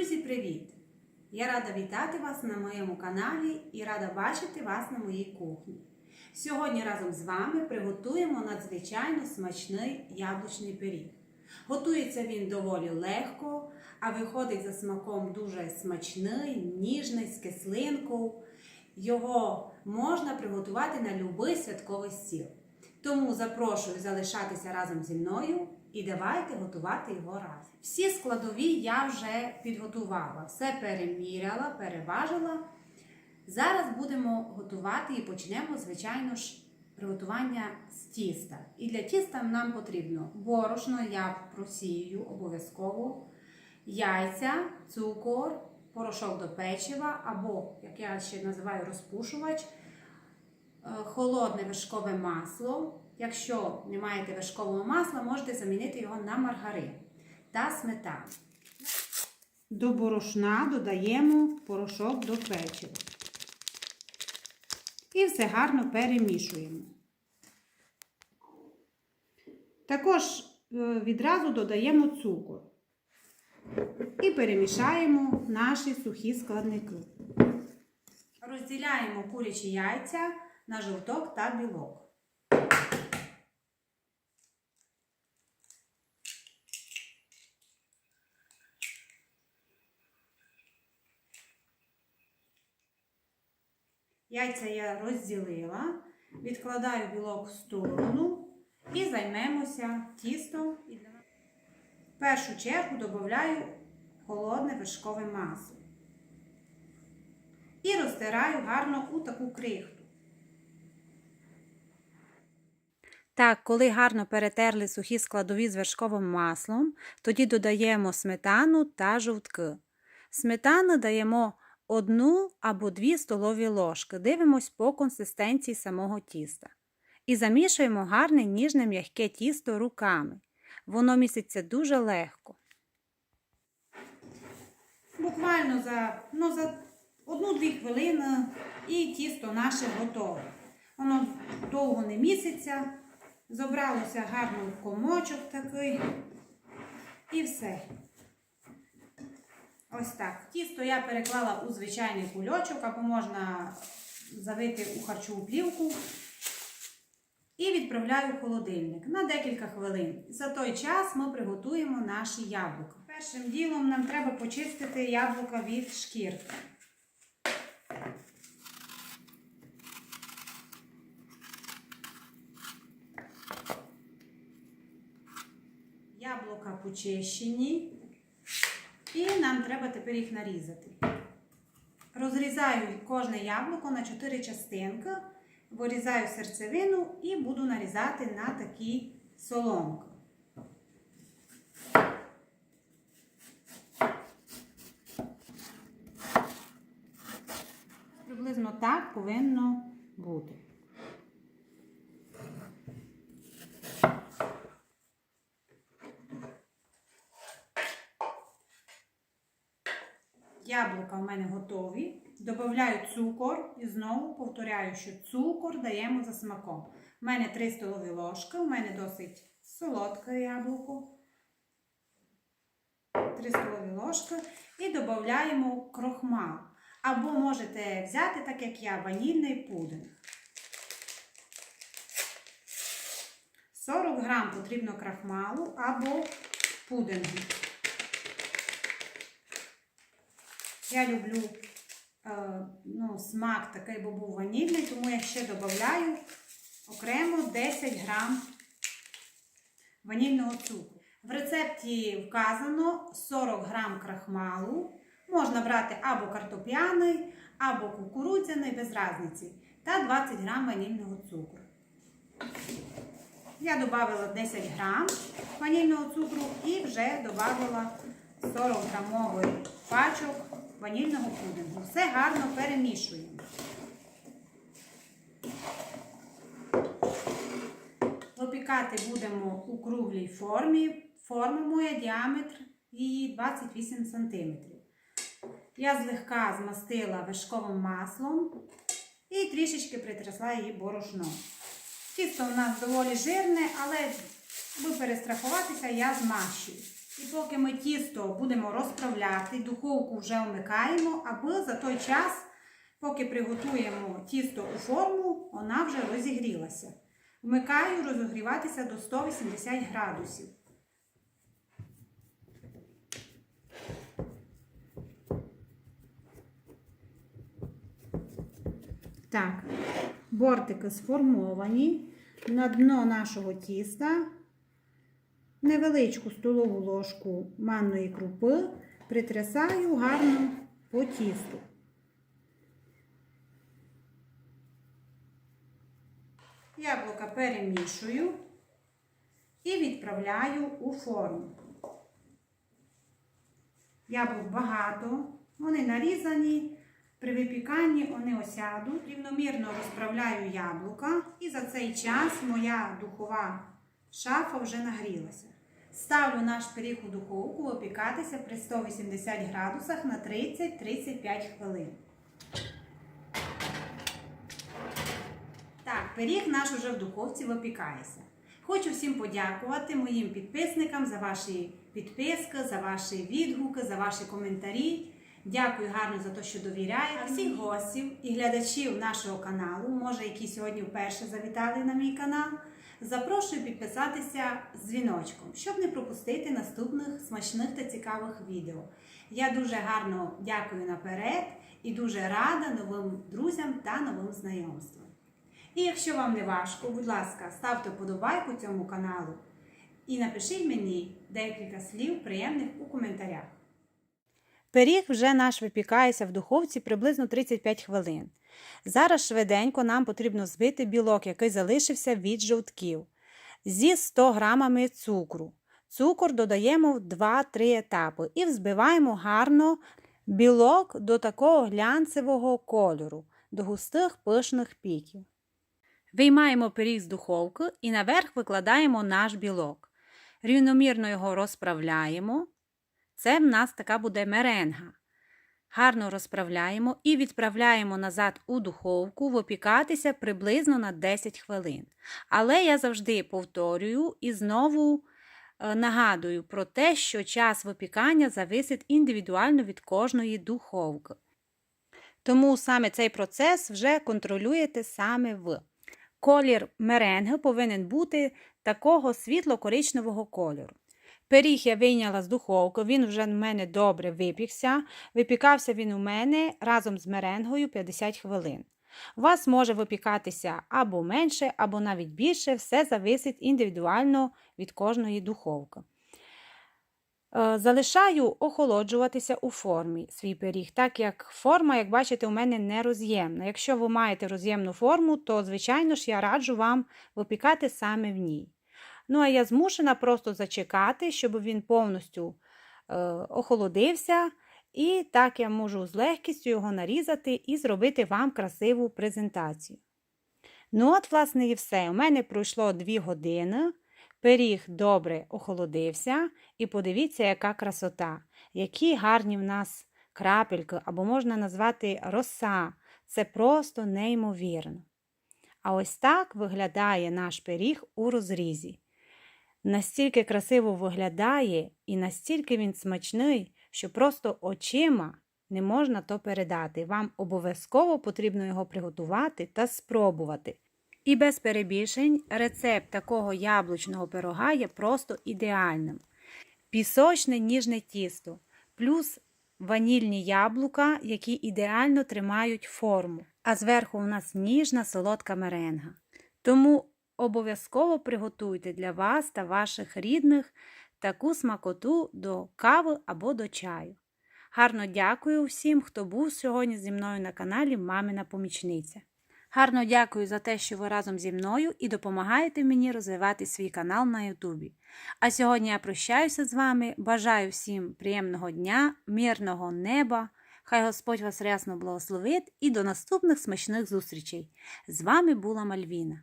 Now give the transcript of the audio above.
Друзі, привіт! Я рада вітати вас на моєму каналі і рада бачити вас на моїй кухні. Сьогодні разом з вами приготуємо надзвичайно смачний яблучний пиріг. Готується він доволі легко, а виходить за смаком дуже смачний, ніжний, з кислинкою. Його можна приготувати на будь-який святковий стіл. Тому запрошую залишатися разом зі мною і давайте готувати його разом. Всі складові я вже підготувала, все переміряла, переважила. Зараз будемо готувати і почнемо, звичайно ж, приготування з тіста. І для тіста нам потрібно борошно, я просію обов'язково, яйця, цукор, порошок до печива або, як я ще називаю, розпушувач, е, холодне вершкове масло. Якщо не маєте вершкового масла, можете замінити його на маргарин та сметану. До борошна додаємо порошок до печива. І все гарно перемішуємо. Також е, відразу додаємо цукор. І перемішаємо наші сухі складники. Розділяємо курячі яйця на жовток та білок. Яйця я розділила, відкладаю білок в сторону і займемося тістом. В першу чергу додаю холодне вершкове масло. І розтираю гарно у таку крихту. Так, коли гарно перетерли сухі складові з вершковим маслом, тоді додаємо сметану та жовтки. Сметану даємо одну або дві столові ложки. Дивимось по консистенції самого тіста. І замішуємо гарне ніжне м'яке тісто руками. Воно міситься дуже легко. Буквально за, ну, за одну-дві хвилини і тісто наше готове. Воно довго не міситься, зобралося гарно в комочок такий. І все. Ось так. Тісто я переклала у звичайний кульочок, або можна завити у харчову плівку. І відправляю в холодильник на декілька хвилин. За той час ми приготуємо наші яблука. Першим ділом нам треба почистити яблука від шкірки. Яблука почищені. І нам треба тепер їх нарізати. Розрізаю кожне яблуко на 4 частинки, вирізаю серцевину і буду нарізати на такі соломки. Приблизно так повинно бути. Яблука в мене готові. Добавляю цукор і знову повторяю, що цукор даємо за смаком. У мене 3 столові ложки, у мене досить солодке яблуко. 3 столові ложки. І додаємо крохмал. Або можете взяти, так як я, ванільний пудинг. 40 грам потрібно крахмалу або пудингу. Я люблю е, ну, смак такий, бо був ванільний, тому я ще додаю окремо 10 грам ванільного цукру. В рецепті вказано 40 грам крахмалу. Можна брати або картопляний, або кукурудзяний, без різниці. Та 20 грам ванільного цукру. Я додала 10 грам ванільного цукру і вже додала 40 грамовий пачок ванільного пудингу. Все гарно перемішуємо. Випікати будемо у круглій формі. Форма моя діаметр її 28 см. Я злегка змастила вершковим маслом і трішечки притрясла її борошном. Тісто у нас доволі жирне, але аби перестрахуватися, я змащую. І поки ми тісто будемо розправляти, духовку вже вмикаємо, аби за той час, поки приготуємо тісто у форму, вона вже розігрілася. Вмикаю розігріватися до 180 градусів. Так, бортики сформовані. На дно нашого тіста невеличку столову ложку манної крупи притрясаю гарно по тісту. Яблука перемішую і відправляю у форму. Яблук багато, вони нарізані. При випіканні вони осядуть. Рівномірно розправляю яблука, і за цей час моя духова шафа вже нагрілася. Ставлю наш пиріг у духовку випікатися при 180 градусах на 30-35 хвилин. Так, пиріг наш уже в духовці випікається. Хочу всім подякувати моїм підписникам за ваші підписки, за ваші відгуки, за ваші коментарі. Дякую гарно за те, що довіряєте. А всіх гостів і глядачів нашого каналу, може, які сьогодні вперше завітали на мій канал. Запрошую підписатися дзвіночком, щоб не пропустити наступних смачних та цікавих відео. Я дуже гарно дякую наперед і дуже рада новим друзям та новим знайомствам. І якщо вам не важко, будь ласка, ставте вподобайку цьому каналу і напишіть мені декілька слів приємних у коментарях. Пиріг вже наш випікається в духовці приблизно 35 хвилин. Зараз швиденько нам потрібно збити білок, який залишився від жовтків, зі 100 грамами цукру. Цукор додаємо в 2-3 етапи і взбиваємо гарно білок до такого глянцевого кольору, до густих пишних піків. Виймаємо пиріг з духовки і наверх викладаємо наш білок. Рівномірно його розправляємо. Це в нас така буде меренга. Гарно розправляємо і відправляємо назад у духовку випікатися приблизно на 10 хвилин. Але я завжди повторюю і знову е, нагадую про те, що час випікання зависить індивідуально від кожної духовки. Тому саме цей процес вже контролюєте саме ви. Колір меренги повинен бути такого світло-коричневого кольору. Пиріг я вийняла з духовки, він вже в мене добре випікся. Випікався він у мене разом з меренгою 50 хвилин. Вас може випікатися або менше, або навіть більше, все зависить індивідуально від кожної духовки. Е, Залишаю охолоджуватися у формі свій пиріг, так як форма, як бачите, у мене не роз'ємна. Якщо ви маєте роз'ємну форму, то, звичайно ж, я раджу вам випікати саме в ній. Ну, а я змушена просто зачекати, щоб він повністю е, охолодився. І так я можу з легкістю його нарізати і зробити вам красиву презентацію. Ну, от, власне, і все. У мене пройшло 2 години. Пиріг добре охолодився, і подивіться, яка красота, які гарні в нас крапельки, або можна назвати роса. Це просто неймовірно. А ось так виглядає наш пиріг у розрізі. Настільки красиво виглядає і настільки він смачний, що просто очима не можна то передати. Вам обов'язково потрібно його приготувати та спробувати. І без перебільшень рецепт такого яблучного пирога є просто ідеальним. Пісочне ніжне тісто, плюс ванільні яблука, які ідеально тримають форму, а зверху у нас ніжна солодка меренга. Тому обов'язково приготуйте для вас та ваших рідних таку смакоту до кави або до чаю. Гарно дякую всім, хто був сьогодні зі мною на каналі Мамина Помічниця. Гарно дякую за те, що ви разом зі мною і допомагаєте мені розвивати свій канал на Ютубі. А сьогодні я прощаюся з вами. Бажаю всім приємного дня, мирного неба. Хай Господь вас рясно благословить і до наступних смачних зустрічей. З вами була Мальвіна.